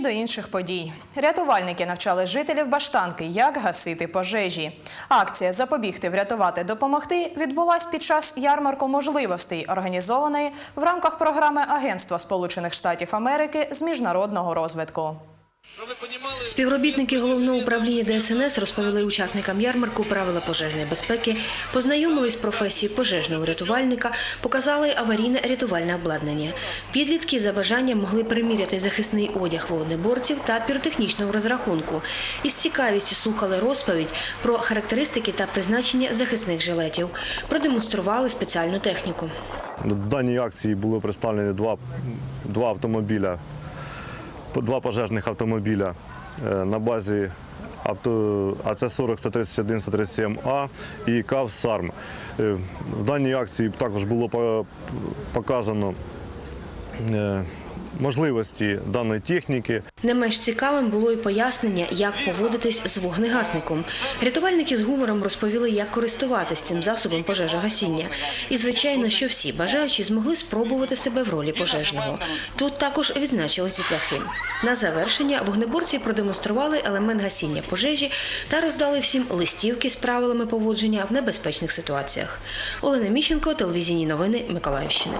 до інших подій. Рятувальники навчали жителів Баштанки, як гасити пожежі. Акція Запобігти, врятувати, допомогти відбулась під час ярмарку можливостей, організованої в рамках програми Агентства Сполучених Штатів Америки з міжнародного розвитку. Співробітники головного управління ДСНС розповіли учасникам ярмарку правила пожежної безпеки, познайомились з професією пожежного рятувальника, показали аварійне рятувальне обладнання. Підлітки за бажанням могли приміряти захисний одяг вогнеборців та піротехнічного розрахунку. Із цікавістю слухали розповідь про характеристики та призначення захисних жилетів. Продемонстрували спеціальну техніку. В даній акції були представлені два, два автомобіля, два пожежних автомобіля на базі авто, АЦ-40 131 137А і КАВ САРМ. Е, В даній акції також було показано е, можливості даної техніки. Не менш цікавим було і пояснення, як поводитись з вогнегасником. Рятувальники з гумором розповіли, як користуватись цим засобом пожежогасіння. І, звичайно, що всі бажаючі змогли спробувати себе в ролі пожежного. Тут також відзначились дітлахи. На завершення вогнеборці продемонстрували елемент гасіння пожежі та роздали всім листівки з правилами поводження в небезпечних ситуаціях. Олена Міщенко, телевізійні новини Миколаївщини.